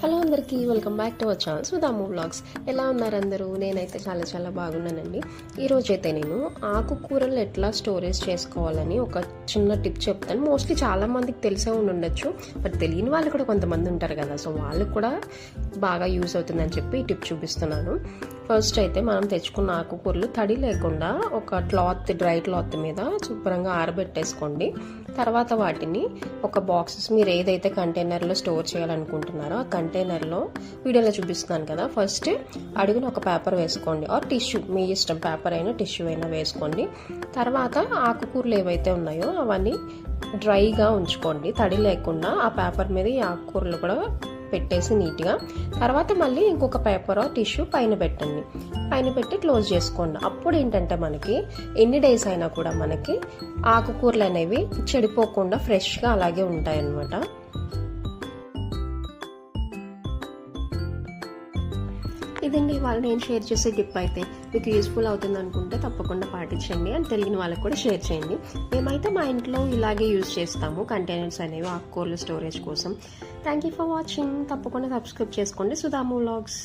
Hello. అందరికీ welcome back to our channel Sudhamu vlogs. ఎలా ఉన్నారు అందరూ? నేనైతే చాలా చాలా బాగున్నానండి. ఈరోజు అయితే నేను ఆకుకూరలు ఎట్లా స్టోరేజ్ చేసుకోవాలని ఒక చిన్న టిప్ చెప్తాను. మోస్ట్లీ చాలామందికి తెలిసే ఉండి ఉండొచ్చు బట్ తెలియని వాళ్ళు కూడా కొంతమంది ఉంటారు కదా సో వాళ్ళకి కూడా బాగా యూస్ అవుతుందని చెప్పి ఈ టిప్ చూపిస్తున్నాను. ఫస్ట్ అయితే మనం తెచ్చుకున్న ఆకుకూరలు తడి లేకుండా ఒక క్లాత్ డ్రై క్లాత్ మీద శుభ్రంగా ఆరబెట్టేసుకోండి. తర్వాత వాటిని ఒక బాక్సెస్ మీరు ఏదైతే కంటైనర్లో స్టోర్ చేయాలనుకుంటున్నారో ఆ కంటైనర్లో వీడియోలో చూపిస్తున్నాను కదా. ఫస్ట్ అడుగున ఒక పేపర్ వేసుకోండి. ఆర్ టిష్యూ మీ ఇష్టం పేపర్ అయినా టిష్యూ అయినా వేసుకోండి. తర్వాత ఆకుకూరలు ఏవైతే ఉన్నాయో అవన్నీ డ్రైగా ఉంచుకోండి. తడి లేకుండా ఆ పేపర్ మీద ఈ ఆకుకూరలు కూడా పెట్టేసి నీట్గా. తర్వాత మళ్ళీ ఇంకొక పేపర్ టిష్యూ పైన పెట్టండి. పైన పెట్టి క్లోజ్ చేసుకోండి. అప్పుడు ఏంటంటే మనకి ఎన్ని డేస్ అయినా కూడా మనకి ఆకుకూరలు అనేవి చెడిపోకుండా ఫ్రెష్గా అలాగే ఉంటాయన్నమాట. ఇదండి వాళ్ళు నేను షేర్ చేసే టిప్ అయితే మీకు యూస్ఫుల్ అవుతుంది అనుకుంటే తప్పకుండా పాటించండి అండ్ తెలియని వాళ్ళకి కూడా షేర్ చేయండి. మేమైతే మా ఇంట్లో ఇలాగే యూజ్ చేస్తాము కంటైనర్స్ అనేవి ఆకుకూరలు స్టోరేజ్ కోసం. థ్యాంక్ యూ ఫర్ వాచింగ్ తప్పకుండా సబ్స్క్రైబ్ చేసుకోండి. సుధాము వ్లాగ్స్